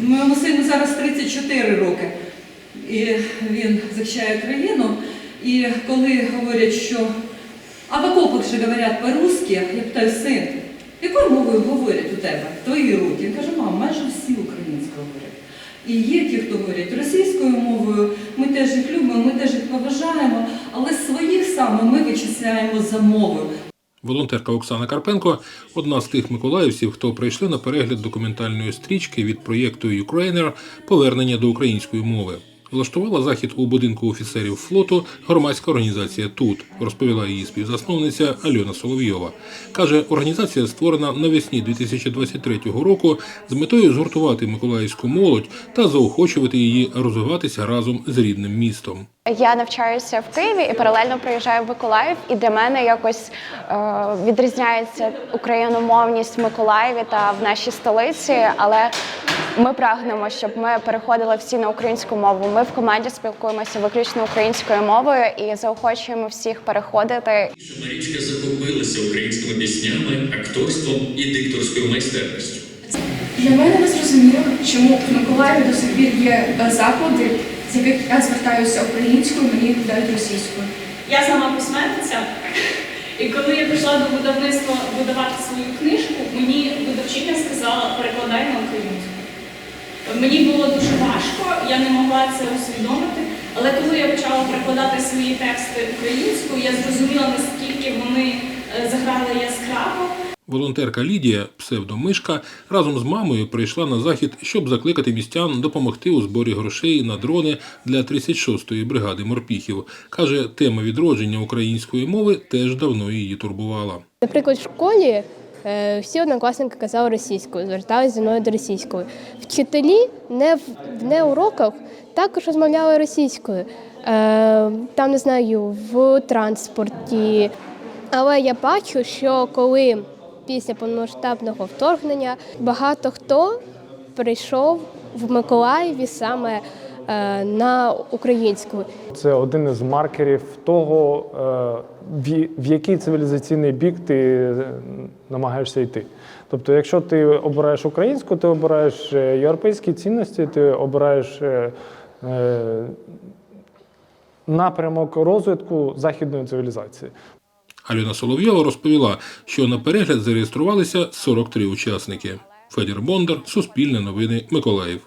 Моєму сину зараз 34 роки. І він захищає країну. І коли говорять, що а в окопах же говорять по-русски, я питаю, син, якою мовою говорять у тебе? в Твої роки? Він каже, мам, майже всі українською говорять. І є ті, хто говорять російською мовою, ми теж їх любимо, ми теж їх поважаємо, але своїх саме ми вичисляємо за мовою. Волонтерка Оксана Карпенко одна з тих миколаївців, хто прийшли на перегляд документальної стрічки від проєкту Ukrainer Повернення до української мови. Влаштувала захід у будинку офіцерів флоту громадська організація Тут, розповіла її співзасновниця Альона Соловйова. Каже, організація створена навесні 2023 року з метою згуртувати миколаївську молодь та заохочувати її розвиватися разом з рідним містом. Я навчаюся в Києві і паралельно приїжджаю в Миколаїв, і для мене якось е, відрізняється україномовність в Миколаєві та в нашій столиці. Але ми прагнемо, щоб ми переходили всі на українську мову. Ми в команді спілкуємося виключно українською мовою і заохочуємо всіх переходити Марічка захопилася українськими піснями, акторством і дикторською майстерністю. Для мене не зрозуміло, чому в Миколаєві до сих пір є е, заклади, яких я звертаюся українською, мені віддають російською. Я сама письменниця, і коли я прийшла до видавництва видавати свою книжку, мені видавчиня сказала перекладай на українську. Мені було дуже важко, я не могла це усвідомити. Але коли я почала перекладати свої тексти українською, я зрозуміла, наскільки вони е, заграли яскраво. Волонтерка Лідія, псевдомишка, разом з мамою прийшла на захід, щоб закликати містян допомогти у зборі грошей на дрони для 36-ї бригади морпіхів. Каже, тема відродження української мови теж давно її турбувала. Наприклад, в школі е, всі однокласники казали російською, зверталися зі мною до російської. Вчителі не в не уроках також розмовляли російською. Е, Там не знаю, в транспорті. Але я бачу, що коли після повномасштабного вторгнення багато хто прийшов в Миколаєві саме е, на українську. Це один із маркерів того, е, в- який цивілізаційний бік ти е, намагаєшся йти. Тобто, якщо ти обираєш українську, ти обираєш європейські цінності, ти обираєш напрямок розвитку західної цивілізації. Альона Соловйова розповіла, що на перегляд зареєструвалися 43 учасники. Федір Бондар, Суспільне новини, Миколаїв.